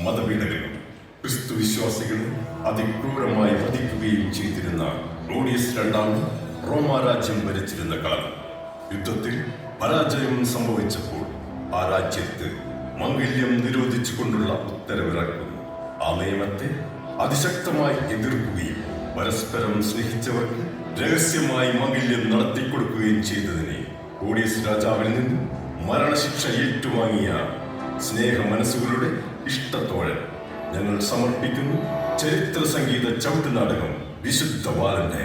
മതപീഡകരും ക്രിസ്തു വിശ്വാസികളെ അതിക്രൂരമായി വധിക്കുകയും ചെയ്തിരുന്ന റോഡിയസ് രണ്ടാമൻ റോമാ രാജ്യം ഭരിച്ചിരുന്ന കാലം. യുദ്ധത്തിൽ പരാജയം സംഭവിച്ചപ്പോൾ ആ രാജ്യത്ത് മംഗല്യം നിരോധിച്ചുകൊണ്ടുള്ള ഉത്തരവിറക്കുന്നു. ആ നിയമത്തെ അതിശക്തമായി എതിർക്കുകയും പരസ്പരം സ്നേഹിച്ചവർ രഹസ്യമായി മംഗല്യം നടത്തിക്കൊടുക്കുകയും ചെയ്തതിനെ കോടിയസ് രാജാവിൽ നിന്നും മരണശിക്ഷ ഏറ്റുവാങ്ങിയ സ്നേഹ മനസ്സുകളുടെ ഇഷ്ടത്തോഴൻ ഞങ്ങൾ സമർപ്പിക്കുന്നു. ചരിത്ര സംഗീത ചവിട്ടുനാടകം വിശുദ്ധ ബാലന്റെ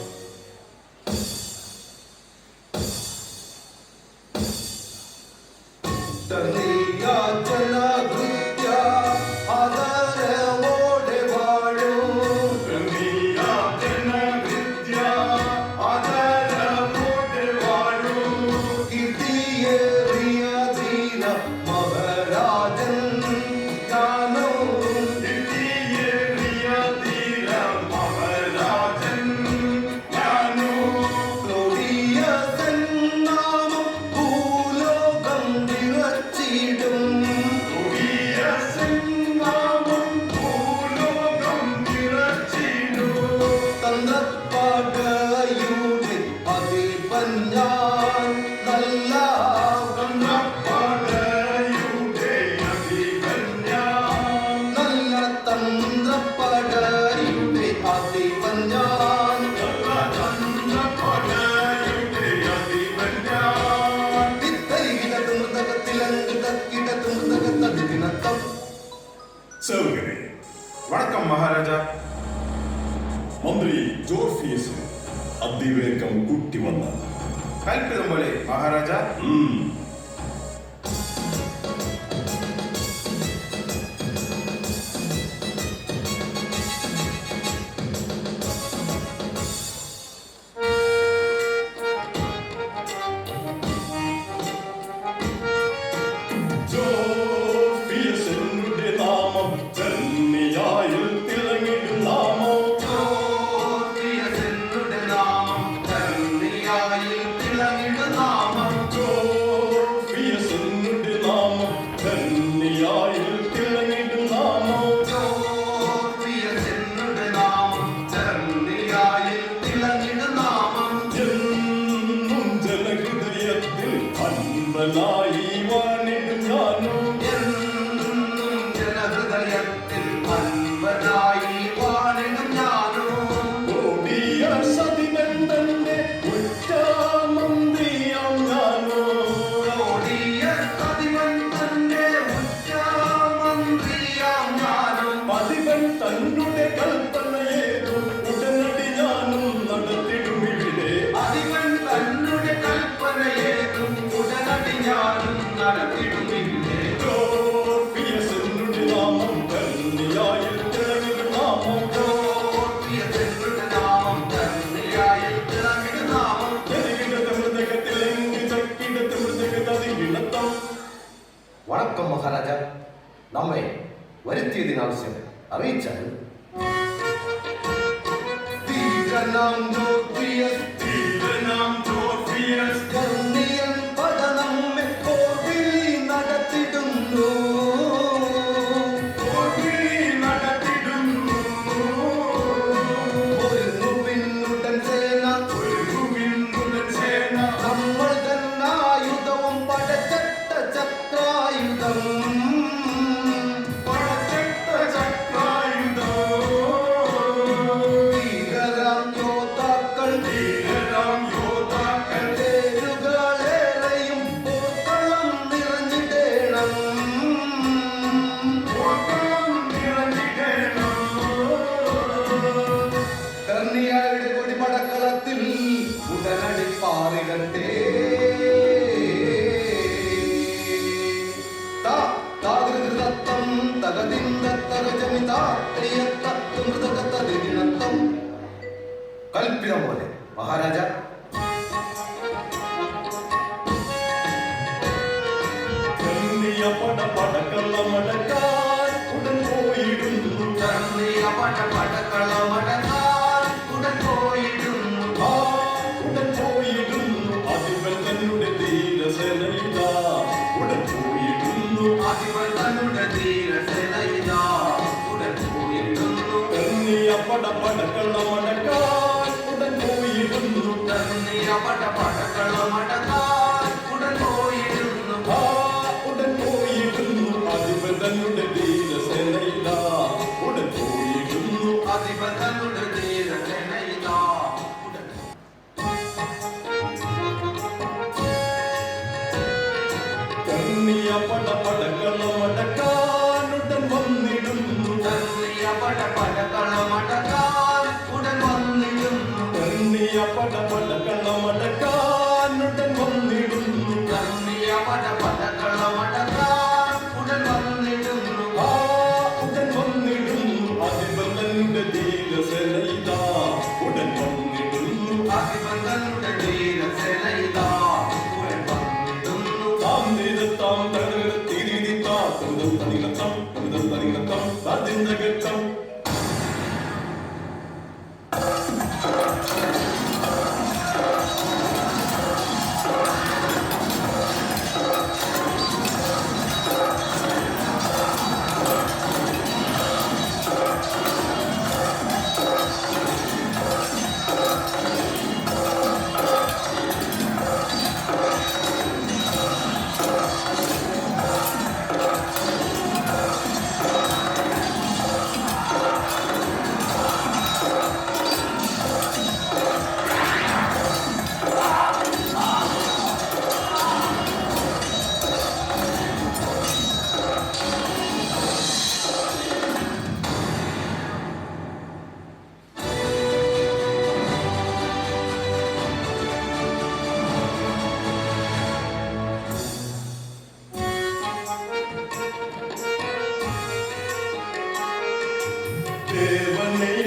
Amen. കൽപ്പിതം മഹാരാജ. നമ്മെ വരുത്തിയതിനാവശ്യം അറിയിച്ചാൽ ಕಲ್ಪಿದ ಮೋದೆ ಮಹಾರಾಜ தேவனே.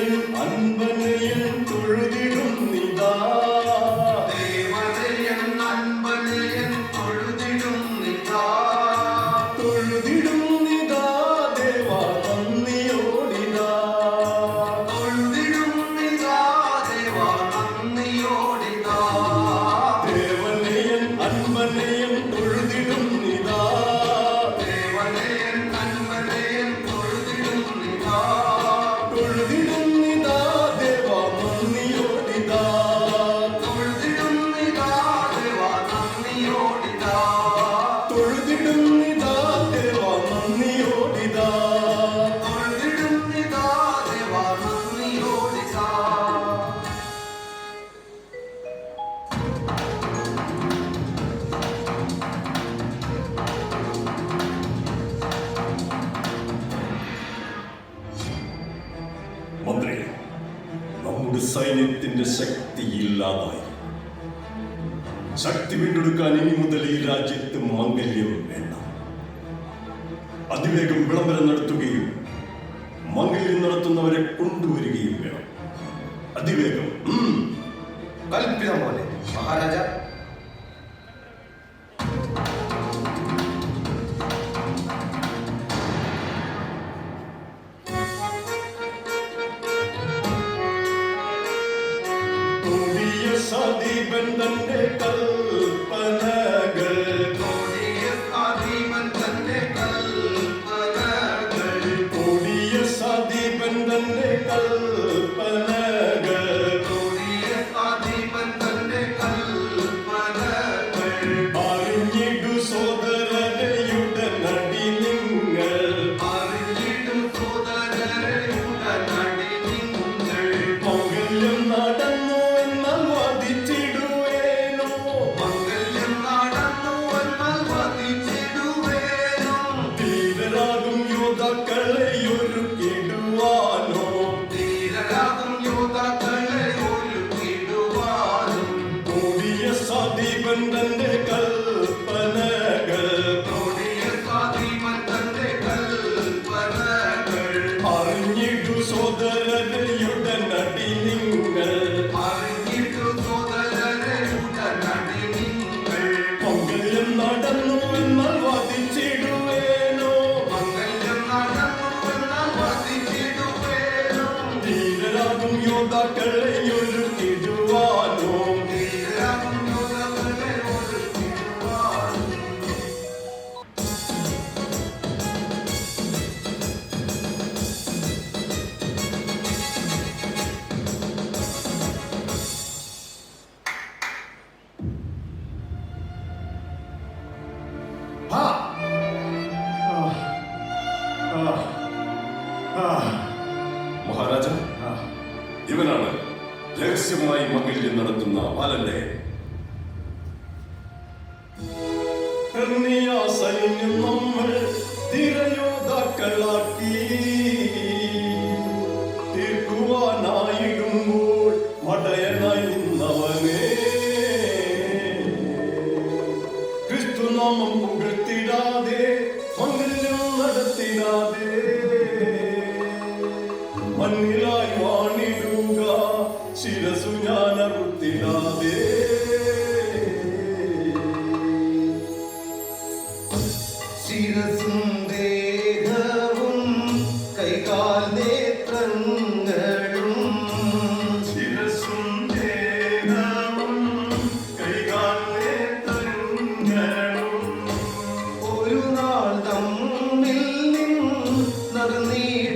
ചെയ്യുകയും വേണ്ട. അതിവേഗം വിളംബരം നടത്തുകയും മംഗല്യം നടത്തുന്നവരെ കൊണ്ടുവരികയും വേണം. അതിവേഗം. കൽപ്പിത പോലെ മഹാരാജ தெய்வம் தந்த கல் നടത്തുന്ന നാൾ തമ്മിൽ നടന്നിടുന്നു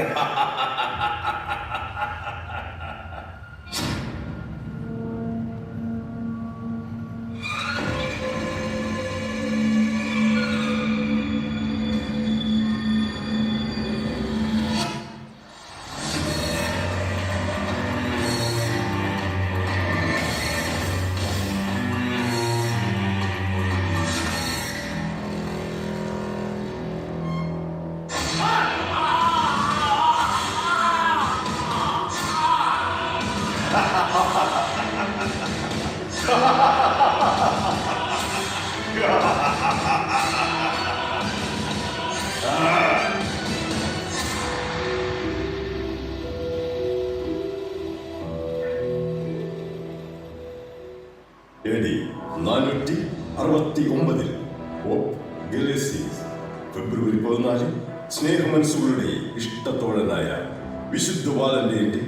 ya എഡി നാനൂറ്റി അറുപത്തി ഒമ്പതിൽ ഗലേസീസ് ഫെബ്രുവരി പതിനാല് സ്നേഹമനസ്സുകളുടെ ഇഷ്ടത്തോഴനായ വിശുദ്ധ വാലന്റൈന്റെ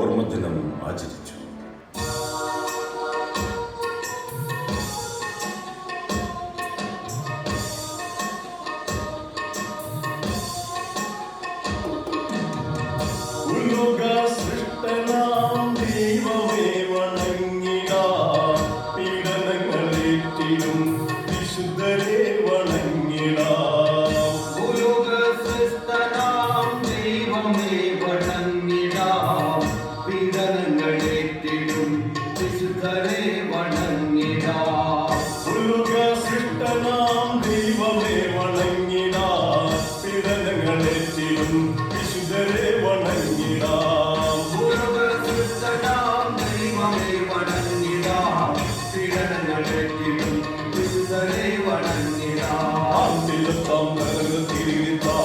ഓർമ്മദിനം ആചരിച്ചു. lugar தெய்வமே வணங்கிடா திடநடக்கிடும் திருதரை வணங்கிடா திலத்தம் திருவிதா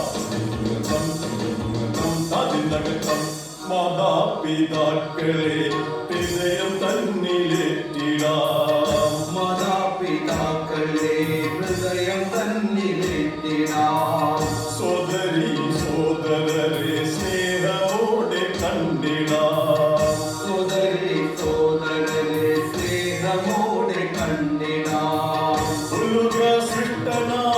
மாதா பிதாக்களே திசையம் தன் Tanah